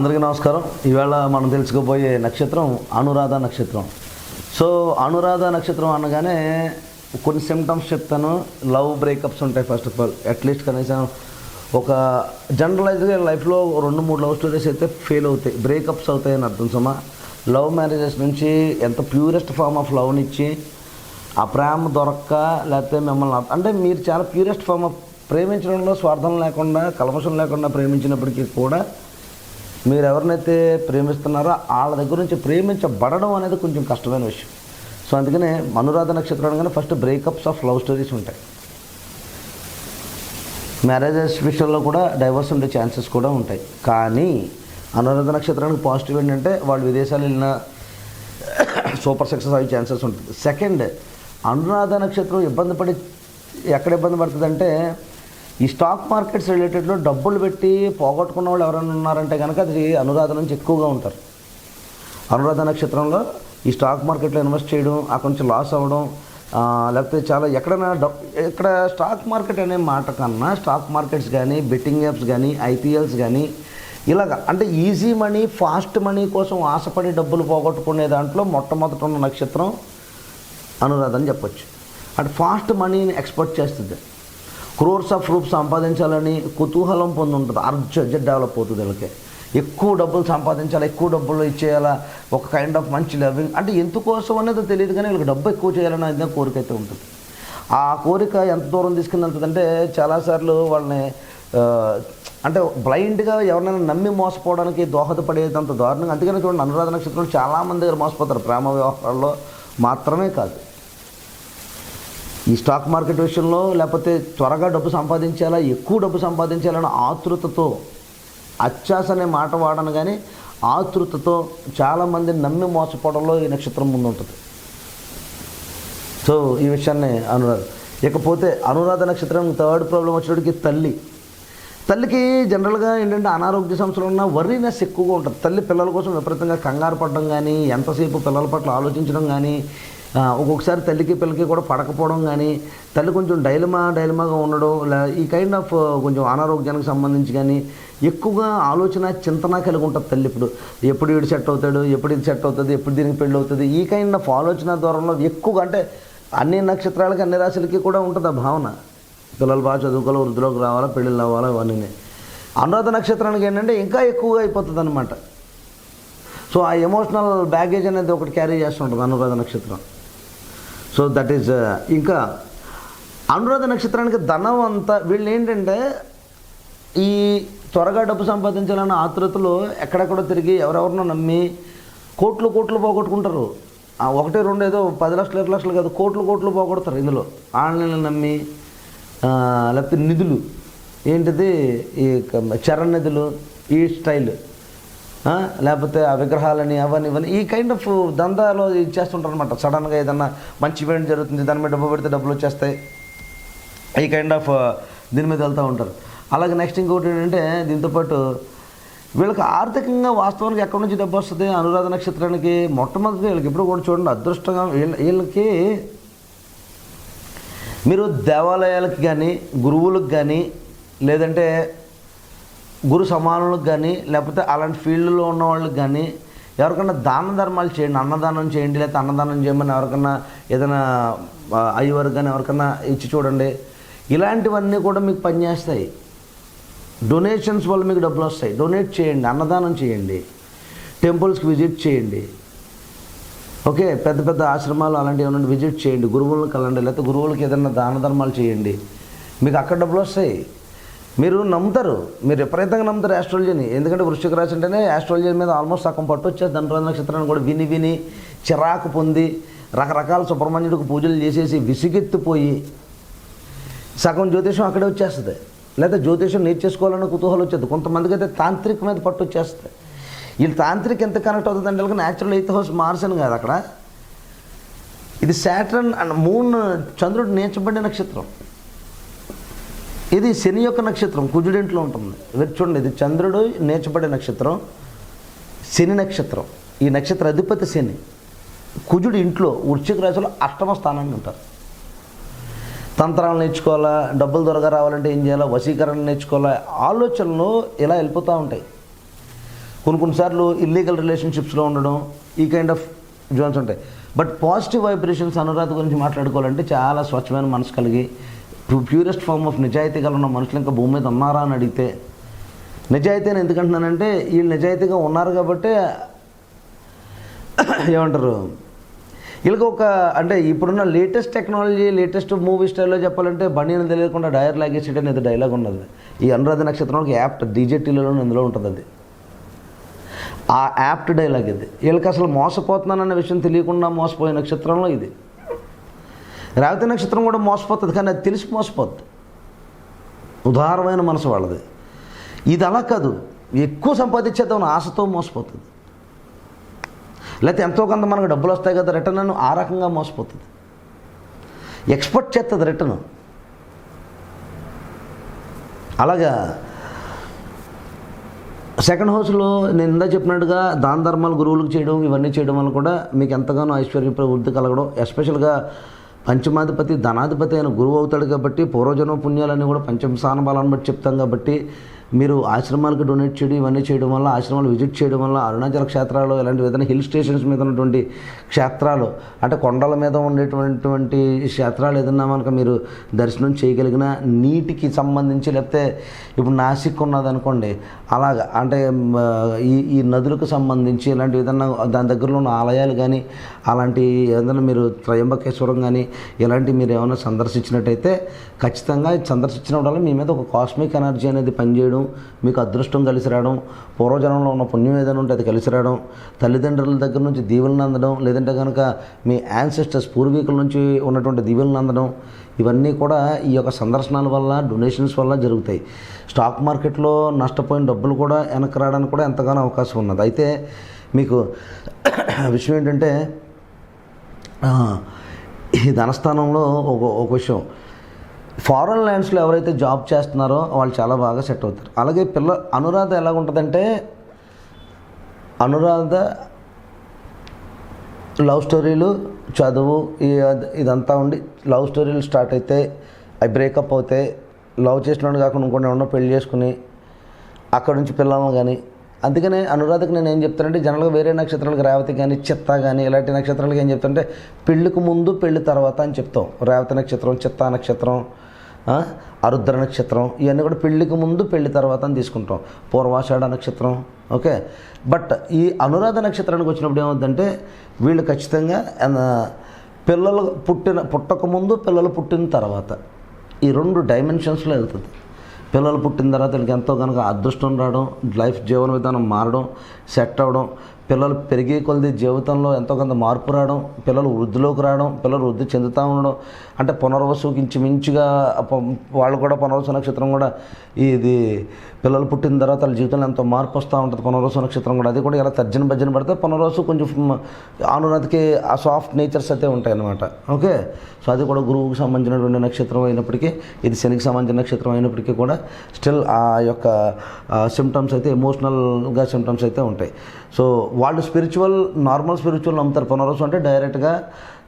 అందరికీ నమస్కారం. ఈవేళ మనం తెలుసుకోబోయే నక్షత్రం అనురాధ నక్షత్రం. సో అనురాధ నక్షత్రం అనగానే కొన్ని సిమ్టమ్స్ చెప్తాను. లవ్ బ్రేకప్స్ ఉంటాయి first of all at least కనీసం ఒక జనరలైజ్గా లైఫ్లో రెండు మూడు లవ్ స్టోరీస్ అయితే ఫెయిల్ అవుతాయి. బ్రేకప్స్ అవుతాయని అర్థం సుమా? లవ్ మ్యారేజెస్ నుంచి ఎంత ప్యూరెస్ట్ ఫార్మ్ ఆఫ్ లవ్ని ఇచ్చి ఆ ప్రేమ దొరక్క లేకపోతే మిమ్మల్ని అంటే మీరు చాలా ప్యూరెస్ట్ ఫార్మ్ ఆఫ్ ప్రేమించడంలో స్వార్థం లేకుండా కలమషం లేకుండా ప్రేమించినప్పటికీ కూడా మీరు ఎవరినైతే ప్రేమిస్తున్నారో వాళ్ళ దగ్గర నుంచి ప్రేమించబడడం అనేది కొంచెం కష్టమైన విషయం. సో అందుకనే అనురాధ నక్షత్రం అనగానే first breakups of love stories ఉంటాయి. మ్యారేజెస్ విషయంలో కూడా డైవర్స్ ఉండే ఛాన్సెస్ కూడా ఉంటాయి. కానీ అనురాధ నక్షత్రానికి పాజిటివ్ ఏంటంటే వాళ్ళు విదేశాలు వెళ్ళిన సూపర్ సక్సెస్ అయ్యే ఛాన్సెస్ ఉంటుంది సెకండ్ అనురాధ నక్షత్రం ఇబ్బంది పడి ఎక్కడ ఇబ్బంది పడుతుందంటే ఈ స్టాక్ మార్కెట్స్ రిలేటెడ్లో డబ్బులు పెట్టి పోగొట్టుకున్న వాళ్ళు ఎవరైనా ఉన్నారంటే కనుక అది అనురాధ నుంచి ఎక్కువగా ఉంటారు. అనురాధ నక్షత్రంలో ఈ స్టాక్ మార్కెట్లో ఇన్వెస్ట్ చేయడం అక్కడి నుంచి లాస్ అవ్వడం లేకపోతే చాలా ఎక్కడైనా డబ్ ఇక్కడ స్టాక్ మార్కెట్ అనే మాట కన్నా స్టాక్ మార్కెట్స్ కానీ బెట్టింగ్ యాప్స్ కానీ ఐపీఎల్స్ కానీ ఇలాగ అంటే ఈజీ మనీ ఫాస్ట్ మనీ కోసం ఆశపడి డబ్బులు పోగొట్టుకునే దాంట్లో మొట్టమొదట ఉన్న నక్షత్రం అనురాధ అని చెప్పొచ్చు. అంటే ఫాస్ట్ మనీని ఎక్స్పోర్ట్ చేస్తుంది. క్రోర్స్ ఆఫ్ రూప్ సంపాదించాలని కుతూహలం పొంది ఉంటుంది అర్జెంట్ డెవలప్ అవుతుంది వీళ్ళకి. ఎక్కువ డబ్బులు సంపాదించాలి ఎక్కువ డబ్బులు ఇచ్చేయాలా ఒక కైండ్ ఆఫ్ మంచి లవింగ్ అంటే ఎందుకోసం అనేది తెలియదు కానీ వీళ్ళకి డబ్బు ఎక్కువ చేయాలని అదే కోరిక అయితే ఉంటుంది. ఆ కోరిక ఎంత దూరం తీసుకుని వెళ్తుందంటే చాలాసార్లు వాళ్ళని అంటే బ్లైండ్గా ఎవరినైనా నమ్మి మోసపోవడానికి దోహదపడేదంత దారుణంగా. అందుకని చూడండి అనురాధ నక్షత్రంలో చాలామంది దగ్గర మోసపోతారు. ప్రేమ వ్యవహారాల్లో మాత్రమే కాదు. ఈ స్టాక్ మార్కెట్ విషయంలో లేకపోతే త్వరగా డబ్బు సంపాదించాలా ఎక్కువ డబ్బు సంపాదించాలన్న ఆతృతతో అత్యాస అనే మాట వాడను కానీ ఆతృతతో చాలామంది నమ్మి మోసపోవడంలో ఈ నక్షత్రం ముందుంటుంది. సో ఈ విషయాన్ని అనురాధ ఇకపోతే అనురాధ నక్షత్రం థర్డ్ ప్రాబ్లం వచ్చేటికి తల్లి. తల్లికి జనరల్గా ఏంటంటే అనారోగ్య సమస్యలు ఉన్న వర్రీనెస్ ఎక్కువగా ఉంటుంది. తల్లి పిల్లల కోసం విపరీతంగా కంగారు పడడం కానీ ఎంతసేపు పిల్లల పట్ల ఆలోచించడం కానీ ఒక్కొక్కసారి తల్లికి పిల్లకి కూడా పడకపోవడం కానీ తల్లి కొంచెం డైలమా డైలమాగా ఉండడం లే ఈ కైండ్ ఆఫ్ కొంచెం అనారోగ్యానికి సంబంధించి కానీ ఎక్కువగా ఆలోచన చింతన కలిగి ఉంటుంది తల్లి ఇప్పుడు. ఎప్పుడు వీడు సెట్ అవుతాడు ఎప్పుడు ఇది సెట్ అవుతుంది ఎప్పుడు దీనికి పెళ్ళి అవుతుంది ఈ కైండ్ ఆఫ్ ఆలోచన దూరంలో ఎక్కువగా అంటే అన్ని నక్షత్రాలకి అన్ని రాశులకి కూడా ఉంటుంది ఆ భావన. పిల్లలు బాగా చదువుకోవాలి వృద్ధిలోకి రావాలా పెళ్ళిళ్ళు అవ్వాలా ఇవన్నీ అనురాధ నక్షత్రానికి ఏంటంటే ఇంకా ఎక్కువగా అయిపోతుంది అనమాట సో ఆ ఎమోషనల్ బ్యాగేజ్ అనేది ఒకటి క్యారీ చేస్తుంటుంది అనురాధ నక్షత్రం. సో దట్ ఈస్ ఇంకా అనురాధ నక్షత్రానికి ధనం అంతా వీళ్ళు ఏంటంటే ఈ త్వరగా డబ్బు సంపాదించాలన్న ఆతృతలో ఎక్కడెక్కడ తిరిగి ఎవరెవరినో నమ్మి కోట్లు కోట్లు పోగొట్టుకుంటారు. ఒకటి రెండు ఏదో పది లక్షలు ఇరవై లక్షలు కాదు కోట్లు కోట్లు పోగొడతారు ఇందులో. ఆన్లైన్లో నమ్మి లేకపోతే నిధులు. ఏంటిది? ఈ క- చరణ్ నిధులు ఈ స్టైల్. లేకపోతే ఆ విగ్రహాలని అవన్నీ ఇవన్నీ ఈ కైండ్ ఆఫ్ దందాలో ఇచ్చేస్తుంటారు అనమాట సడన్గా ఏదన్నా మంచి ఈవెంట్ జరుగుతుంది దాని మీద డబ్బు పెడితే డబ్బులు వచ్చేస్తాయి. ఈ కైండ్ ఆఫ్ దీని మీద వెళ్తూ ఉంటారు. అలాగే నెక్స్ట్ ఇంకోటి ఏంటంటే దీంతోపాటు వీళ్ళకి ఆర్థికంగా వాస్తవానికి ఎక్కడి నుంచి డబ్బు వస్తుంది? అనురాధ నక్షత్రానికి. మొట్టమొదటి వీళ్ళకి ఎప్పుడు కూడా చూడండి అదృష్టంగా వీళ్ళ వీళ్ళకి మీరు దేవాలయాలకు కానీ గురువులకు కానీ లేదంటే గురు సమానులకు కానీ లేకపోతే అలాంటి ఫీల్డ్లో ఉన్న వాళ్ళకి కానీ ఎవరికైనా దాన ధర్మాలు చేయండి అన్నదానం చేయండి లేకపోతే అన్నదానం చేయమని ఎవరికైనా ఏదైనా అయ్యేవారు కానీ ఎవరికైనా ఇచ్చి చూడండి. ఇలాంటివన్నీ కూడా మీకు పనిచేస్తాయి. డొనేషన్స్ వల్ల మీకు డబ్బులు వస్తాయి. డొనేట్ చేయండి అన్నదానం చేయండి. టెంపుల్స్కి విజిట్ చేయండి. ఓకే పెద్ద పెద్ద ఆశ్రమాలు అలాంటివి ఏమైనా విజిట్ చేయండి. గురువులను కలండి లేకపోతే గురువులకి ఏదైనా దాన ధర్మాలు చేయండి. మీకు అక్కడ డబ్బులు వస్తాయి. మీరు నమ్ముతారు. మీరు విపరీతంగా నమ్ముతారు ఆస్ట్రాలజీని ఎందుకంటే వృశ్చిక రాశి అంటేనే ఆస్ట్రాలజీ మీద ఆల్మోస్ట్ సగం పట్టు వచ్చే ధనురాజ నక్షత్రాన్ని కూడా విని విని చిరాకు పొంది రకరకాల సుబ్రహ్మణ్యుడికి పూజలు చేసేసి విసిగెత్తిపోయి సగం జ్యోతిషం అక్కడే వచ్చేస్తుంది. లేదా జ్యోతిషం నేర్చేసుకోవాలన్న కుతూహలం వచ్చేది. కొంతమందికి అయితే తాంత్రిక మీద పట్టు వచ్చేస్తుంది. వీళ్ళు తాంత్రిక ఎంత కనెక్ట్ అవుతుంది అంటే న్యాచురల్ ఎయిత్ హౌస్ మార్స్ అని కాదు అక్కడ. ఇది శాటర్న్ అండ్ మూన్ చంద్రుడు నేర్చబడిన నక్షత్రం. ఇది శని యొక్క నక్షత్రం కుజుడింట్లో ఉంటుంది. మీరు చూడండి ఇది చంద్రుడు నేర్చబడే నక్షత్రం శని నక్షత్రం. ఈ నక్షత్ర అధిపతి శని. కుజుడు ఇంట్లో వృశ్చిక రాశిలో అష్టమ స్థానాన్ని ఉంటారు. తంత్రాలు నేర్చుకోవాలా డబ్బులు త్వరగా రావాలంటే ఏం చేయాలా వశీకరణ నేర్చుకోవాలా ఆలోచనలు ఇలా వెళ్ళిపోతూ ఉంటాయి. కొన్ని కొన్నిసార్లు ఇల్లీగల్ రిలేషన్షిప్స్లో ఉండడం ఈ కైండ్ ఆఫ్ జోన్స్ ఉంటాయి. బట్ పాజిటివ్ వైబ్రేషన్స్ అనురాధ గురించి మాట్లాడుకోవాలంటే చాలా స్వచ్ఛమైన మనసు కలిగి ప్యూరెస్ట్ ఫార్మ్ ఆఫ్ నిజాయితీ గల ఉన్న మనుషులు ఇంకా భూమి మీద ఉన్నారా అని అడిగితే నిజాయితీ అని ఎందుకంటున్నానంటే వీళ్ళు నిజాయితీగా ఉన్నారు కాబట్టి ఏమంటారు వీళ్ళకి ఒక అంటే ఇప్పుడున్న లేటెస్ట్ టెక్నాలజీ లేటెస్ట్ మూవీ స్టైల్లో చెప్పాలంటే బండిని తెలియకుండా డైర్ లాగేసేట అనేది డైలాగ్ ఉన్నది. ఈ అనురాధ నక్షత్రంకి యాప్ట్ డీజేటీలలో ఇందులో ఉంటుంది అది. ఆ యాప్ట్ డైలాగ్ ఇది. వీళ్ళకి అసలు మోసపోతున్నానన్న విషయం తెలియకుండా మోసపోయే నక్షత్రంలో ఇది. రేవతి నక్షత్రం కూడా మోసపోతుంది కానీ అది తెలిసి మోసపోద్ది. ఉదారమైన మనసు వాళ్ళది. ఇది అలా కాదు. ఎక్కువ సంపాదించేద్దాం ఆశతో మోసపోతుంది. లేకపోతే ఎంతో కొంత మనకు డబ్బులు వస్తాయి కదా రిటర్న్ అని ఆ రకంగా మోసపోతుంది. ఎక్స్పెక్ట్ చేస్తుంది రిటర్న్. అలాగా సెకండ్ హౌస్లో నేను ఇందా చెప్పినట్టుగా దాన ధర్మాలు గురువులకు చేయడం ఇవన్నీ చేయడం వల్ల కూడా మీకు ఎంతగానో ఐశ్వర్య వృద్ధి కలగడం ఎస్పెషల్గా పంచమాధిపతి ధనాధిపతి అయిన గురువు అవుతాడు కాబట్టి పూర్వజన్మ పుణ్యాలన్నీ కూడా పంచమ స్థాన బలాన్ని బట్టి చెప్తాం కాబట్టి మీరు ఆశ్రమాలకు డొనేట్ చేయడం ఇవన్నీ చేయడం వల్ల ఆశ్రమాలు విజిట్ చేయడం వల్ల అరుణాచల క్షేత్రాలు ఇలాంటి ఏదైనా హిల్ స్టేషన్స్ మీద ఉన్నటువంటి క్షేత్రాలు అంటే కొండల మీద ఉండేటువంటి క్షేత్రాలు ఏదన్నా మనకు మీరు దర్శనం చేయగలిగిన నీటికి సంబంధించి లేకపోతే ఇప్పుడు నాసిక్ ఉన్నదనుకోండి అలాగా అంటే ఈ ఈ నదులకు సంబంధించి ఇలాంటి ఏదన్నా దాని దగ్గరలో ఉన్న ఆలయాలు కానీ అలాంటి ఏదైనా మీరు త్రయంబకేశ్వరం కానీ ఇలాంటి మీరు ఏమైనా సందర్శించినట్టయితే ఖచ్చితంగా సందర్శించిన వల్ల మీ మీద ఒక కాస్మిక్ ఎనర్జీ అనేది పనిచేయడం మీకు అదృష్టం కలిసి రావడం పూర్వజనంలో ఉన్న పుణ్యం ఏదైనా ఉంటే అది కలిసి రావడం తల్లిదండ్రుల దగ్గర నుంచి దీవెనలు అందడం లేదంటే కనుక మీ యాన్సెస్టర్స్ పూర్వీకుల నుంచి ఉన్నటువంటి దీవెనలు అందడం ఇవన్నీ కూడా ఈ యొక్క సందర్శనాల వల్ల డొనేషన్స్ వల్ల జరుగుతాయి. స్టాక్ మార్కెట్లో నష్టపోయిన డబ్బులు కూడా వెనక్కి రావడానికి కూడా ఎంతగానో అవకాశం ఉన్నది. అయితే మీకు విషయం ఏంటంటే ఈ ధనస్థానంలో ఒక ఒక విషయం. ఫారెన్ ల్యాండ్స్లో ఎవరైతే జాబ్ చేస్తున్నారో వాళ్ళు చాలా బాగా సెట్ అవుతారు. అలాగే పిల్ల అనురాధ ఎలా ఉంటుందంటే అనురాధ లవ్ స్టోరీలు చదువు ఈ ఇదంతా ఉండి లవ్ స్టోరీలు స్టార్ట్ అయితే అవి బ్రేకప్ అవుతాయి. లవ్ చేసినోడు కాకుండా ఇంకొన్ని ఎవరినో పెళ్ళి చేసుకుని అక్కడ నుంచి పిల్లలను కానీ అందుకనే అనురాధకు నేను ఏం చెప్తానంటే జనరల్గా వేరే నక్షత్రాలకు రేవతి కానీ చిత్త కానీ ఇలాంటి నక్షత్రాలకు ఏం చెప్తానంటే పెళ్ళికి ముందు పెళ్ళి తర్వాత అని చెప్తాం. రేవతి నక్షత్రం చిత్తా నక్షత్రం అరుద్ర నక్షత్రం ఇవన్నీ కూడా పెళ్ళికి ముందు పెళ్ళి తర్వాత అని తీసుకుంటాం. పూర్వాషాఢ నక్షత్రం ఓకే? బట్ ఈ అనురాధ నక్షత్రానికి వచ్చినప్పుడు ఏమవుతుందంటే వీళ్ళు ఖచ్చితంగా పిల్లలు పుట్టిన పుట్టక ముందు పిల్లలు పుట్టిన తర్వాత ఈ రెండు డైమెన్షన్స్లో వెళ్తుంది. పిల్లలు పుట్టిన తర్వాత వీళ్ళకి ఎంతో కనుక అదృష్టం రావడం లైఫ్ జీవన విధానం మారడం సెట్ అవ్వడం పిల్లలు పెరిగే కొలది జీవితంలో ఎంతో కొంత మార్పు రావడం పిల్లలు వృద్ధిలోకి రావడం పిల్లలు వృద్ధి చెందుతూ ఉండడం అంటే పునర్వసుకి ఇంచుమించుగా వాళ్ళు కూడా పునర్వసు నక్షత్రం కూడా ఇది పిల్లలు పుట్టిన తర్వాత వాళ్ళ జీవితంలో ఎంతో మార్పు వస్తూ ఉంటుంది. పునర్వసు నక్షత్రం కూడా అది కూడా ఇలా తర్జన భర్జన పడితే పునర్వసు కొంచెం మ్, ఆ సాఫ్ట్ నేచర్స్ అయితే ఉంటాయన్నమాట. ఓకే? సో అది కూడా గురువుకి సంబంధించినటువంటి నక్షత్రం అయినప్పటికీ ఇది శనికి సంబంధించిన నక్షత్రం అయినప్పటికీ కూడా స్టిల్ ఆ యొక్క సిమ్టమ్స్ అయితే ఎమోషనల్గా సిమ్టమ్స్ అయితే ఉంటాయి. సో వాళ్ళు స్పిరిచువల్ నార్మల్ స్పిరిచువల్ నమ్ముతారు. పునర్వసు అంటే డైరెక్ట్గా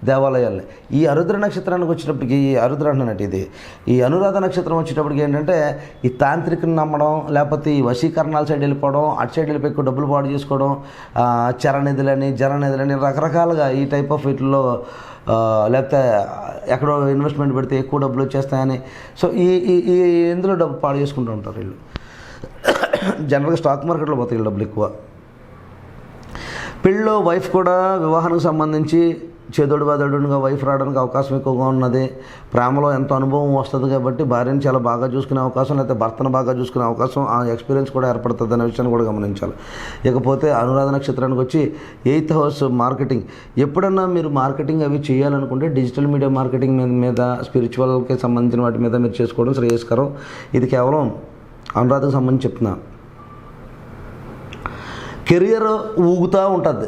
దేవాలయాలు ఈ అరుద్ర నక్షత్రానికి వచ్చేటప్పటికి ఈ అరుద్ర అంటున్నట్టు ఇది. ఈ అనురాధ నక్షత్రం వచ్చేటప్పటికి ఏంటంటే ఈ తాంత్రికను నమ్మడం లేకపోతే ఈ వశీకరణాల సైడ్ వెళ్ళిపోవడం అటు సైడ్ వెళ్ళిపోయి ఎక్కువ డబ్బులు పాడు చేసుకోవడం ఆ, చరనిధులని జననిధులని రకరకాలుగా ఈ టైప్ ఆఫ్ వీటిల్లో లేకపోతే ఎక్కడో ఇన్వెస్ట్మెంట్ పెడితే ఎక్కువ డబ్బులు వచ్చేస్తాయని. సో ఈ ఈ ఈ ఇందులో డబ్బు పాడు చేసుకుంటూ ఉంటారు వీళ్ళు. జనరల్గా స్టాక్ మార్కెట్లో పోతాయి డబ్బులు ఎక్కువ. పెళ్ళిలో వైఫ్ కూడా వివాహానికి సంబంధించి చేదోడు బాదోడుగా వైఫ్ రావడానికి అవకాశం ఎక్కువగా ఉన్నది. ప్రేమలో ఎంతో అనుభవం వస్తుంది కాబట్టి భార్యను చాలా బాగా చూసుకునే అవకాశం లేకపోతే భర్తను బాగా చూసుకునే అవకాశం ఆ ఎక్స్పీరియన్స్ కూడా ఏర్పడుతుంది అనే విషయాన్ని కూడా గమనించాలి. ఇకపోతే అనురాధ నక్షత్రానికి వచ్చి ఎయిత్ హౌస్ మార్కెటింగ్. ఎప్పుడన్నా మీరు మార్కెటింగ్ అవి చేయాలనుకుంటే డిజిటల్ మీడియా మార్కెటింగ్ మీద మీద స్పిరిచువల్కి సంబంధించిన వాటి మీద మీరు చేసుకోవడం శ్రేయస్కరం. ఇది కేవలం అనురాధకు సంబంధించి చెప్తున్నా. కెరియర్ ఊగుతూ ఉంటుంది.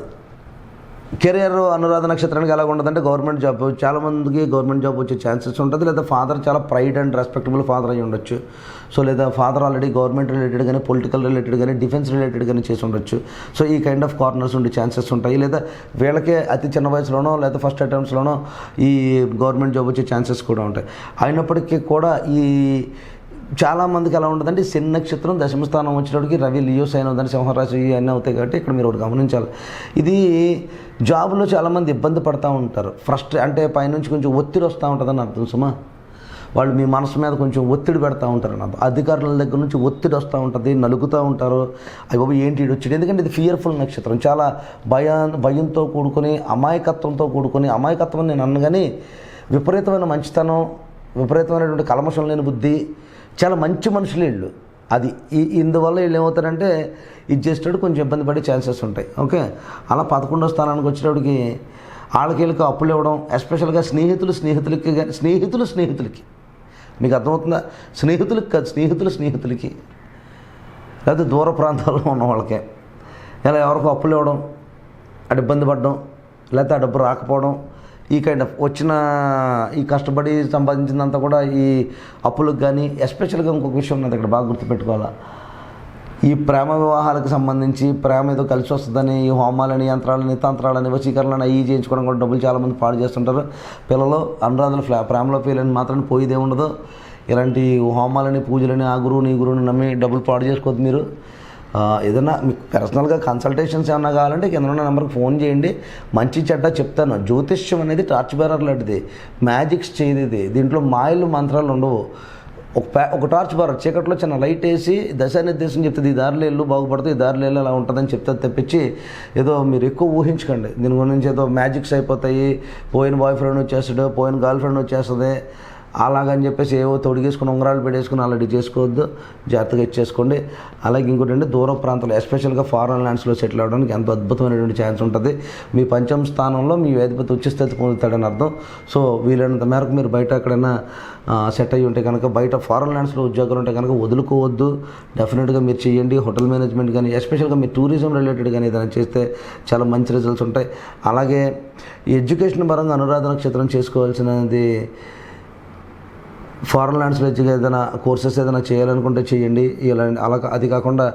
కెరియర్ అనురాధ నక్షత్రానికి ఎలా ఉంటుందంటే గవర్నమెంట్ జాబ్ చాలామందికి గవర్నమెంట్ జాబ్ వచ్చే ఛాన్సెస్ ఉంటుంది. లేదా ఫాదర్ చాలా ప్రైడ్ అండ్ రెస్పెక్టబుల్ ఫాదర్ అయి ఉండొచ్చు. సో లేదా ఫాదర్ ఆల్రెడీ గవర్నమెంట్ రిలేటెడ్ కానీ పొలిటికల్ రిలేటెడ్ కానీ డిఫెన్స్ రిలేటెడ్ కానీ చేసి ఉండొచ్చు. సో ఈ కైండ్ ఆఫ్ కార్నర్స్ ఉండే ఛాన్సెస్ ఉంటాయి. లేదా వీళ్ళకే అతి చిన్న వయసులోనో లేదా ఫస్ట్ అటెంప్ట్స్లోనో ఈ గవర్నమెంట్ జాబ్ వచ్చే ఛాన్సెస్ కూడా ఉంటాయి. అయినప్పటికీ కూడా ఈ చాలామందికి ఎలా ఉంటుందంటే శని నక్షత్రం దశమ స్థానం వచ్చేటప్పటికి రవి లియో సైన్ అవుతుంది సింహరాశి అన్నీ అవుతాయి కాబట్టి ఇక్కడ మీరు ఒకటి గమనించాలి. ఇది జాబ్లో చాలామంది ఇబ్బంది పడుతూ ఉంటారు. ఫస్ట్ అంటే పైనుంచి కొంచెం ఒత్తిడి వస్తూ ఉంటుందని అర్థం సుమా? వాళ్ళు మీ మనసు మీద కొంచెం ఒత్తిడి పెడతా ఉంటారు అన్న అధికారుల దగ్గర నుంచి ఒత్తిడి వస్తూ ఉంటుంది నలుగుతూ ఉంటారు. అవి బాబు ఏంటి వచ్చాడు? ఎందుకంటే ఇది ఫియర్ఫుల్ నక్షత్రం. చాలా భయా భయంతో కూడుకొని అమాయకత్వంతో కూడుకొని అమాయకత్వం నేను అన్నగానే విపరీతమైన మంచితనం విపరీతమైనటువంటి కల్మషం లేని బుద్ధి చాలా మంచి మనుషులు వీళ్ళు. అది ఇందువల్ల వీళ్ళు ఏమవుతారంటే ఇది చేసేటప్పుడు కొంచెం ఇబ్బంది పడే ఛాన్సెస్ ఉంటాయి. ఓకే? అలా పదకొండో స్థానానికి వచ్చేటప్పటికి వాళ్ళకి వీళ్ళకి అప్పులు ఇవ్వడం ఎస్పెషల్గా స్నేహితులు స్నేహితులకి కానీ స్నేహితులు స్నేహితులకి. మీకు అర్థమవుతుందా? స్నేహితులకి కాదు స్నేహితులు స్నేహితులకి. లేకపోతే దూర ప్రాంతాల్లో ఉన్న వాళ్ళకే. ఇలా ఎవరికో అప్పులు ఇవ్వడం అటు ఇబ్బంది పడడం లేకపోతే ఆ డబ్బు రాకపోవడం ఈ కైండ్ ఆఫ్ వచ్చిన ఈ కష్టపడి సంపాదించిందంతా కూడా ఈ అప్పులకు కానీ ఎస్పెషల్గా ఇంకొక విషయం ఉన్నది ఇక్కడ బాగా గుర్తుపెట్టుకోవాలా. ఈ ప్రేమ వివాహాలకు సంబంధించి ప్రేమ ఏదో కలిసి వస్తుందని ఈ హోమాలని యంత్రాలని తంత్రాలని వశీకరణలని అవి చేయించుకోవడం కూడా డబ్బులు చాలామంది పాడు చేస్తుంటారు. పిల్లలు అనురాధులు ఫ్లా ప్రేమలో ఫీలని మాత్రం పోయేదే ఉండదు. ఇలాంటి హోమాలని పూజలని ఆ గురువుని ఈ గురువుని నమ్మి డబ్బులు పాడు చేసుకోవద్దు మీరు. ఏదైనా మీకు పర్సనల్గా కన్సల్టేషన్స్ ఏమన్నా కావాలంటే కింద ఉన్న నెంబర్కి ఫోన్ చేయండి. మంచి చెడ్డ చెప్తాను. జ్యోతిష్యం అనేది టార్చ్ బేరర్ లాంటిది. మ్యాజిక్స్ చేయదు ఇది దీంట్లో మాయలు మంత్రాలు ఉండవు. ఒక ప్యా ఒక టార్చ్ బార్ చీకట్లో చిన్న లైట్ వేసి దశానిర్దేశం చెప్తుంది ఈ దారిలో ఇల్లు బాగుపడుతుంది ఈ దారిలో ఇల్లు అలా ఉంటుందని చెప్తే తెప్పించి ఏదో మీరు ఎక్కువ ఊహించకండి. దీని గురించి ఏదో మ్యాజిక్స్ అయిపోతాయి. పోయిన బాయ్ ఫ్రెండ్ వచ్చేస్తాడు పోయిన గర్ల్ ఫ్రెండ్ వచ్చేస్తుంది. అలాగని చెప్పేసి ఏవో తొడిగేసుకుని ఉంగరాలు పెట్టేసుకుని అలాంటి చేసుకోవద్దు. జాగ్రత్తగా ఇచ్చేసుకోండి. అలాగే ఇంకోటి అంటే దూర ప్రాంతాలు ఎస్పెషల్గా ఫారెన్ ల్యాండ్స్లో సెటిల్ అవ్వడానికి ఎంతో అద్భుతమైనటువంటి ఛాన్స్ ఉంటుంది. మీ పంచమ స్థానంలో మీ వేధిపతి ఉచ్చస్థితి పొందుతాడని అర్థం. సో వీలైనంత మేరకు మీరు బయట ఎక్కడైనా సెట్ అయ్యి ఉంటే కనుక బయట ఫారెన్ ల్యాండ్స్లో ఉద్యోగాలు ఉంటే కనుక వదులుకోవద్దు. డెఫినెట్గా మీరు చేయండి. హోటల్ మేనేజ్మెంట్ కానీ ఎస్పెషల్గా మీరు టూరిజం రిలేటెడ్ కానీ ఏదైనా చేస్తే చాలా మంచి రిజల్ట్స్ ఉంటాయి. అలాగే ఎడ్యుకేషన్ పరంగా అనురాధ నక్షత్రం చేసుకోవాల్సినది ఫారెన్ ల్యాండ్స్లో వచ్చి ఏదైనా కోర్సెస్ ఏదైనా చేయాలనుకుంటే చేయండి. ఇలా అలా అది కాకుండా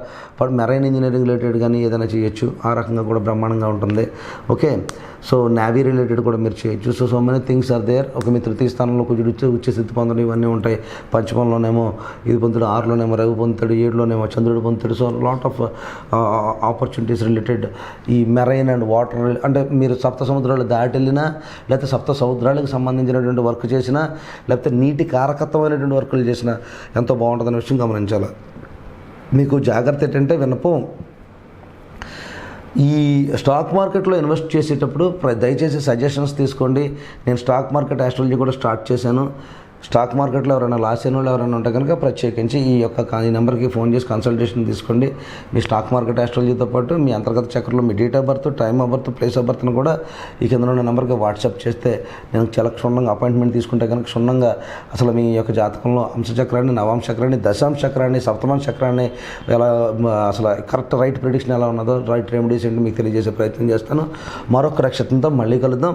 మెరైన్ ఇంజనీరింగ్ రిలేటెడ్ కానీ ఏదైనా చేయొచ్చు. ఆ రకంగా కూడా బ్రహ్మాండంగా ఉంటుంది. ఓకే? సో నావీ రిలేటెడ్ కూడా మీరు చేయొచ్చు. So so many things are there ఒక మీ తృతీయ స్థానంలో కొంచెం ఉచ్చ స్థితి పొందడం ఇవన్నీ ఉంటాయి. పంచమంలోనేమో ఇది పొందుతాడు ఆరులోనేమో రవి పొందుతాడు ఏడులోనేమో చంద్రుడు పొందుతాడు. So lot of opportunities related ఈ మెరైన్ అండ్ వాటర్ అంటే మీరు సప్త సముద్రాలు దాటి వెళ్ళినా లేకపోతే సప్త సముద్రాలకు సంబంధించినటువంటి వర్క్ చేసినా లేకపోతే నీటి కారకత్వమైనటువంటి వర్కులు చేసినా ఎంతో బాగుంటుందనే విషయం గమనించాలి. మీకు జాగ్రత్త ఏంటంటే వినపం ఈ స్టాక్ మార్కెట్లో ఇన్వెస్ట్ చేసేటప్పుడు ప్ర- దయచేసి సజెషన్స్ తీసుకోండి. నేను స్టాక్ మార్కెట్ ఆస్ట్రాలజీ కూడా స్టార్ట్ చేశాను. స్టాక్ మార్కెట్లో ఎవరైనా లాస్ అయిన వాళ్ళు ఎవరైనా ఉంటే కనుక ప్రత్యేకించి ఈ యొక్క ఈ నెంబర్కి ఫోన్ చేసి కన్సల్టేషన్ తీసుకోండి. మీ స్టాక్ మార్కెట్ ఆస్ట్రాలజీతో పాటు మీ అంతర్గత చక్రంలో మీ date of birth time of birth place of బర్త్ను కూడా ఈ కింద ఉన్న నెంబర్కి వాట్సాప్ చేస్తే నేను చాలా క్షుణ్ణంగా అపాయింట్మెంట్ తీసుకుంటే కనుక క్షుణ్ణంగా అసలు మీ యొక్క జాతకంలో అంశచక్రాన్ని నవాంశ చక్రాన్ని దశాంశ చక్రాన్ని సప్తమాంశ చక్రాన్ని ఎలా అసలు కరెక్ట్ రైట్ ప్రిడిక్షన్ ఎలా ఉన్నదో రైట్ రెమెడీస్ ఏంటి మీకు తెలియజేసే ప్రయత్నం చేస్తాను. మరొక రక్షతంతో మళ్ళీ కలుద్దాం.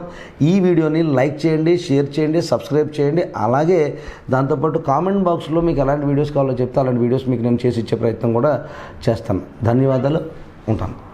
ఈ వీడియోని లైక్ చేయండి షేర్ చేయండి సబ్స్క్రైబ్ చేయండి. అలాగే అలాగే దాంతోపాటు కామెంట్ బాక్స్లో మీకు ఎలాంటి వీడియోస్ కావాలో చెప్తే అలాంటి వీడియోస్ మీకు నేను చేసి ఇచ్చే ప్రయత్నం కూడా చేస్తాను. ధన్యవాదాలు. ఉంటాను.